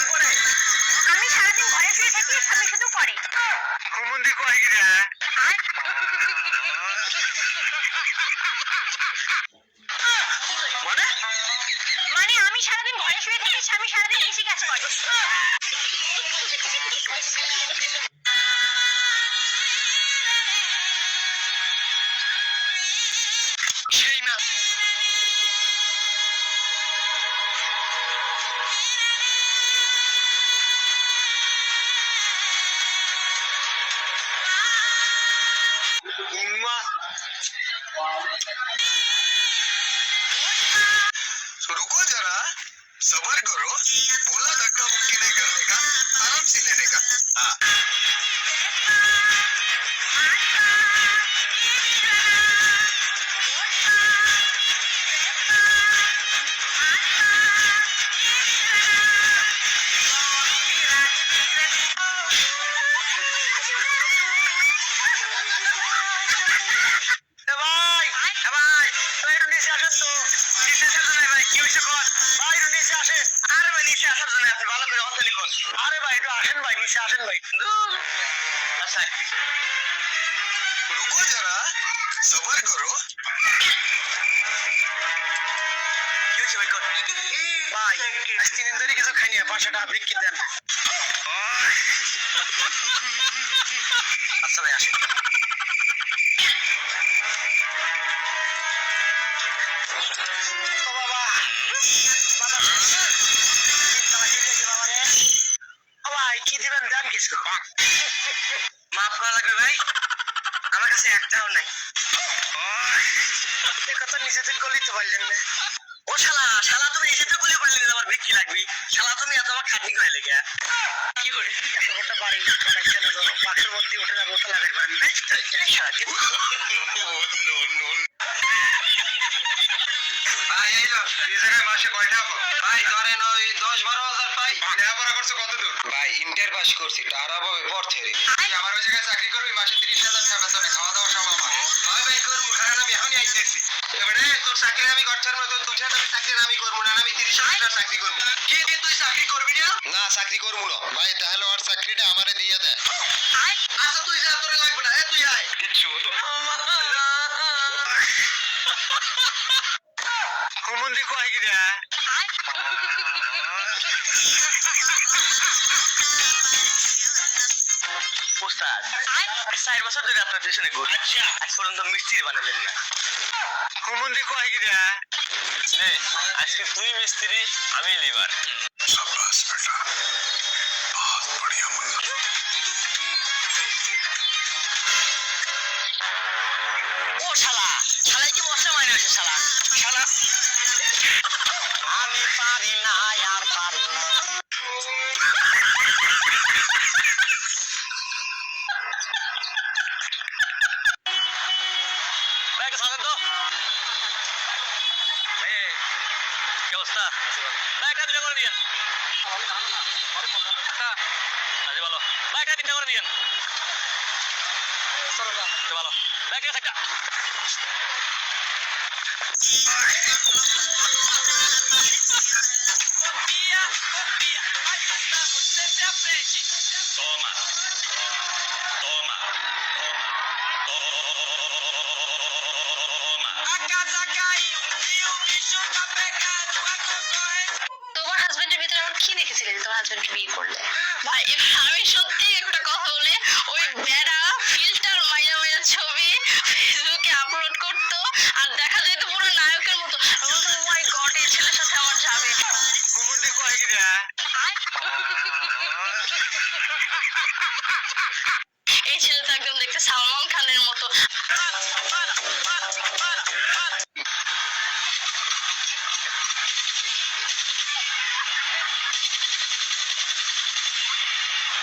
আমি সারাদিন ঘরে শুয়ে থাকি স্বামী শুধু করে হুমুন্দি কয় কি রে? মানে? মানে আমি সারাদিন ঘরে শুয়ে থাকি স্বামী সারাদিন কৃষি কাজ করে। का আছে ভালো করে অন্ত লিখুন। আরে ভাই একটু আসেন ভাই নিচে আসেন ভাই। আচ্ছা। রুকো যারা সবার করো। কিছু খাইনি পাঁচশো টাকা বৃক্ষি আচ্ছা ভাই আসেন। নিচে গলিতে পারলেন না। ও শালা শালা তুমি নিচে থেকে গলি পারলে আমার বিক্রি লাগবে। শালা তুমি এত আমার খাটনি করে লেগে। কি করে? এত বড় বাড়ি বানাইছেন তো বাক্সের মধ্যে উঠে যাবে ওটা লাগাই পারেন না ভাই এই লো এই জায়গায় মাসে কয়টা ভাই ধরেন ওই দশ বারো হাজার পাই। লেখাপড়া করছ কত দূর? ভাই ইন্টার পাস করছি টাকা পাবে পর ছেড়ে তুই আমার ওই জায়গায় চাকরি করবি মাসে তিরিশ হাজার টাকা বেতনে খাওয়া দাওয়া সব আমার। ভাই ভাই করব কারণ আমি এখনই আইতেছি। এবারে তোর চাকরি আমি করছার মতো তুই আমি চাকরি আমি করব না আমি তিরিশ হাজার টাকা চাকরি করব। কি তুই চাকরি করবি না? না চাকরি করব না। ভাই তাহলে ওর চাকরিটা আমারে দিয়ে দেয় আচ্ছা তুই যা তোর লাগবে না এ তুই আয়। কিচ্ছু হুমুন্দি উস্তাদ চার বছর ধরে আপনার পেছনে ঘুরি আচ্ছা। আজ পর্যন্ত মিস্ত্রি বানালেন না। হুমুন্দি কয় কি রে নে আজকে তুই মিস্ত্রি আমি লিভার। শাবাশ বেটা। বহুত বড়িয়া মুন্না। ও শালা শালাই কি বসে মাইনে আছে শালা? শালা। আমি পারি না আর পারি তিনটা করে দিয়েন ভালো ব্যাগ দিয়ে একটা Toma. Toma. Toma. তোমার হাজবেন্ডের ভিতরে এমন কি দেখেছিলে যে তোমার হাজবেন্ড বিয়ে করলে ভাই আমি সত্যি একটা কথা বলে ওই বেড়া ফিল্টার মাইরা মাইরা ছবি ফেসবুকে আপলোড করতো আর দেখা যেত পুরো নায়কের মতো। আমি বলতাম মাই গড এই ছেলের সাথে আমার যাবে। হুমুন্দি কয় কি এই ছেলে তো একদম দেখতে সালমান খানের মতো।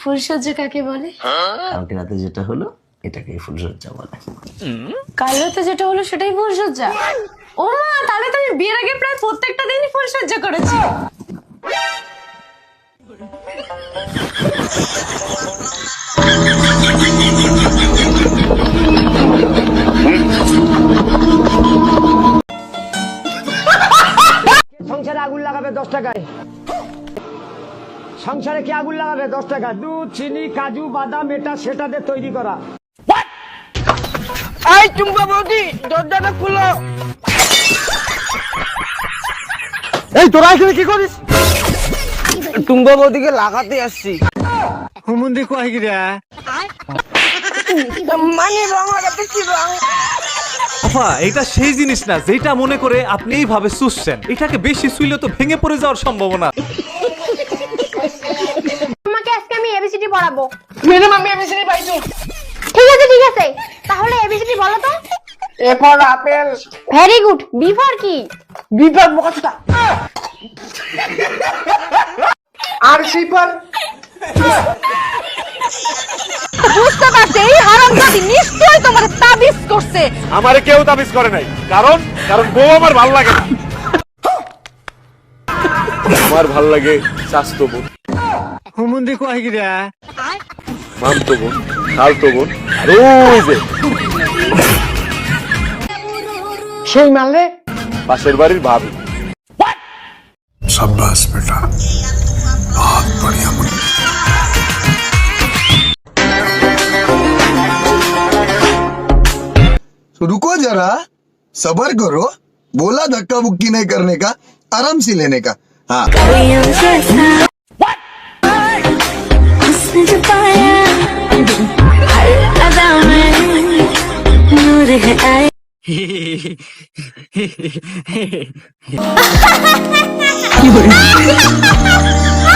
ফুলসজ্জা কাকে বলে? কালকে রাতে যেটা হলো এটাকে ফুলসজ্জা বলে। কাল রাতে যেটা হলো সেটাই ফুলসজ্জা ও মা তাহলে তো আমি বিয়ের আগে প্রায় প্রত্যেকটা দিনই ফুলসজ্জা করেছি। সংসারে আগুন লাগাবে দশ টাকায়। সংসারে কি আগুন লাগাবে দশ টাকা। দুধ চিনি কাজু বাদাম এটা সেটা দিয়ে তৈরি করা। এই টুম্পা বৌদি দরজাটা খুলো। এই তোরা এখানে কি করিস? টুম্পা বৌদিকে লাগাতে আসছি। হুমুন্দি কয় মানে রং লাগাতে কি আফা এটা সেই জিনিস না যেটা মনে করে আপনি এইভাবে চুষছেন। এটাকে বেশি শুইলে তো ভেঙে পড়ে যাওয়ার সম্ভাবনা তোমাকে আজকে আমি এবিসিডি পড়াবো? ম্যাডাম আমি এবিসিডি পাইছি ঠিক আছে ঠিক আছে। তাহলে এবিসিডি বলো তো। A for apple very good B for কি? বিপদ বকটা আর সিপার বুঝতে পারছি এই হারামজাদি নিশ্চয়ই তোমার তাবিজ করছে। আমারে কেউ তাবিজ করে নাই। কারণ? কারণ বউ আমার ভালো লাগে না। আমার ভালো লাগে স্বাস্থ্য বোন হুমুন্দি কয় গিরা মামতো বোন খালতো বোন আর ওই যে সেই মালে পাশের বাড়ির ভাবি रुको जरा सबर करो बोला धक्का बुक्की नहीं करने का आराम से लेने का हाँ ভিডিওটি